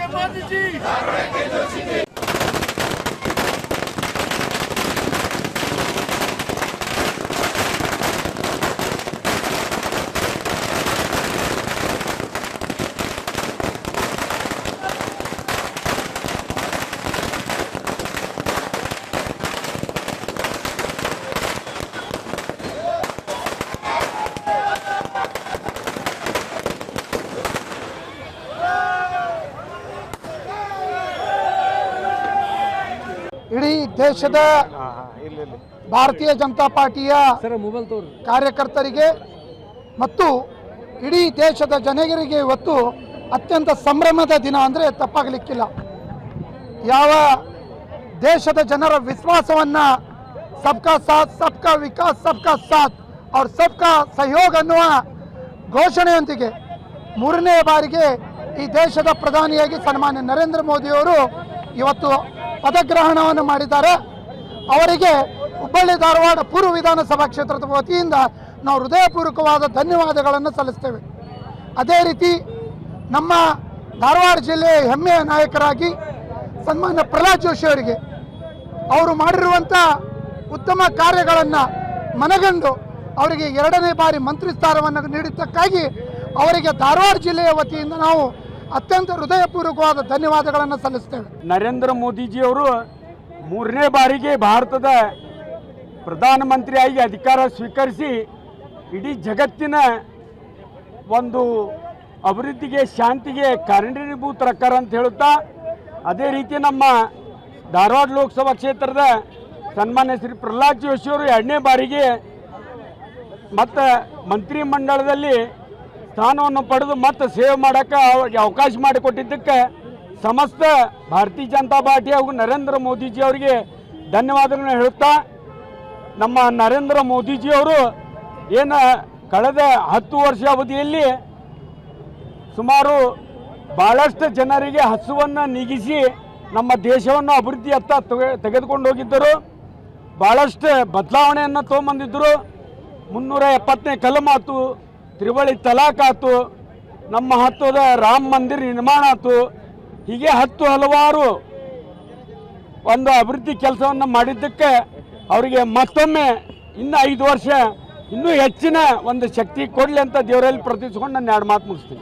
मोदी जी ಇಡೀ ದೇಶದ ಭಾರತೀಯ ಜನತಾ ಪಾರ್ಟಿಯ ಕಾರ್ಯಕರ್ತರಿಗೆ ಮತ್ತು ಇಡೀ ದೇಶದ ಜನರಿಗೆ ಇವತ್ತು ಅತ್ಯಂತ ಸಂಭ್ರಮದ ದಿನ ಅಂದರೆ ತಪ್ಪಾಗಲಿಕ್ಕಿಲ್ಲ. ಯಾವ ದೇಶದ ಜನರ ವಿಶ್ವಾಸವನ್ನು ಸಬ್ಕಾ ಸಾಥ್ ಸಬ್ಕಾ ವಿಕಾಸ್ ಸಬ್ಕಾ ಸಾಥ್ ಅವ್ರ ಸಬ್ಕಾ ಸಹಯೋಗ ಅನ್ನುವ ಘೋಷಣೆಯೊಂದಿಗೆ ಮೂರನೇ ಬಾರಿಗೆ ಈ ದೇಶದ ಪ್ರಧಾನಿಯಾಗಿ ಸನ್ಮಾನ್ಯ ನರೇಂದ್ರ ಮೋದಿಯವರು ಇವತ್ತು ಪದಗ್ರಹಣವನ್ನು ಮಾಡಿದ್ದಾರೆ. ಅವರಿಗೆ ಹುಬ್ಬಳ್ಳಿ ಧಾರವಾಡ ಪೂರ್ವ ವಿಧಾನಸಭಾ ಕ್ಷೇತ್ರದ ವತಿಯಿಂದ ನಾವು ಹೃದಯಪೂರ್ವಕವಾದ ಧನ್ಯವಾದಗಳನ್ನು ಸಲ್ಲಿಸ್ತೇವೆ. ಅದೇ ರೀತಿ ನಮ್ಮ ಧಾರವಾಡ ಜಿಲ್ಲೆಯ ಹೆಮ್ಮೆಯ ನಾಯಕರಾಗಿ ಸನ್ಮಾನ್ಯ ಪ್ರಹ್ಲಾದ್ ಜೋಶಿ ಅವರಿಗೆ ಅವರು ಮಾಡಿರುವಂಥ ಉತ್ತಮ ಕಾರ್ಯಗಳನ್ನು ಮನಗಂಡು ಅವರಿಗೆ ಎರಡನೇ ಬಾರಿ ಮಂತ್ರಿ ಸ್ಥಾನವನ್ನು ನೀಡಿದ್ದಕ್ಕಾಗಿ ಅವರಿಗೆ ಧಾರವಾಡ ಜಿಲ್ಲೆಯ ವತಿಯಿಂದ ನಾವು ಅತ್ಯಂತ ಹೃದಯಪೂರ್ವಕವಾದ ಧನ್ಯವಾದಗಳನ್ನು ಸಲ್ಲಿಸ್ತೇವೆ. ನರೇಂದ್ರ ಮೋದಿಜಿಯವರು ಮೂರನೇ ಬಾರಿಗೆ ಭಾರತದ ಪ್ರಧಾನಮಂತ್ರಿಯಾಗಿ ಅಧಿಕಾರ ಸ್ವೀಕರಿಸಿ ಇಡೀ ಜಗತ್ತಿನ ಒಂದು ಅಭಿವೃದ್ಧಿಗೆ, ಶಾಂತಿಗೆ ಕಾರಣೀಭೂತರಕ್ಕಾರ ಅಂತ ಹೇಳುತ್ತಾ, ಅದೇ ರೀತಿ ನಮ್ಮ ಧಾರವಾಡ ಲೋಕಸಭಾ ಕ್ಷೇತ್ರದ ಸನ್ಮಾನ್ಯ ಶ್ರೀ ಪ್ರಹ್ಲಾದ್ ಜೋಶಿಯವರು ಎರಡನೇ ಬಾರಿಗೆ ಮತ್ತು ಮಂತ್ರಿಮಂಡಲದಲ್ಲಿ ಸ್ಥಾನವನ್ನು ಪಡೆದು ಮತ್ತೆ ಸೇವೆ ಮಾಡಕ್ಕೆ ಅವ್ರಿಗೆ ಅವಕಾಶ ಮಾಡಿಕೊಟ್ಟಿದ್ದಕ್ಕೆ ಸಮಸ್ತ ಭಾರತೀಯ ಜನತಾ ಪಾರ್ಟಿ ಹಾಗೂ ನರೇಂದ್ರ ಮೋದಿಜಿ ಅವರಿಗೆ ಧನ್ಯವಾದಗಳನ್ನು ಹೇಳುತ್ತಾ, ನಮ್ಮ ನರೇಂದ್ರ ಮೋದಿಜಿಯವರು ಏನು ಕಳೆದ ಹತ್ತು ವರ್ಷ ಅವಧಿಯಲ್ಲಿ ಸುಮಾರು ಭಾಳಷ್ಟು ಜನರಿಗೆ ಹಸುವನ್ನು ನೀಗಿಸಿ ನಮ್ಮ ದೇಶವನ್ನು ಅಭಿವೃದ್ಧಿಯತ್ತ ತೆಗೆ- ತೆಗೆದುಕೊಂಡು ಹೋಗಿದ್ದರು. ಭಾಳಷ್ಟು ಬದಲಾವಣೆಯನ್ನು ತೊಗೊಂಬಂದಿದ್ದರು. ಮುನ್ನೂರ ಎಪ್ಪತ್ತನೇ ಕಲಮಾತು ತ್ರಿವಳಿ ತಲಾಕ್ ಆತು, ನಮ್ಮ ಹತ್ತದ ರಾಮ ಮಂದಿರ ನಿರ್ಮಾಣ ಆತು. ಹೀಗೆ ಹತ್ತು ಹಲವಾರು ಒಂದು ಅಭಿವೃದ್ಧಿ ಕೆಲಸವನ್ನು ಮಾಡಿದ್ದಕ್ಕೆ ಅವರಿಗೆ ಮತ್ತೊಮ್ಮೆ ಇನ್ನು ಐದು ವರ್ಷ, ಇನ್ನೂ ಹೆಚ್ಚಿನ ಒಂದು ಶಕ್ತಿ ಕೊಡಲಿ ಅಂತ ದೇವರಲ್ಲಿ ಪ್ರತಿಸ್ಕೊಂಡು ನಾನು ಎರಡು ಮಾತು ಮುಗಿಸ್ತೀನಿ.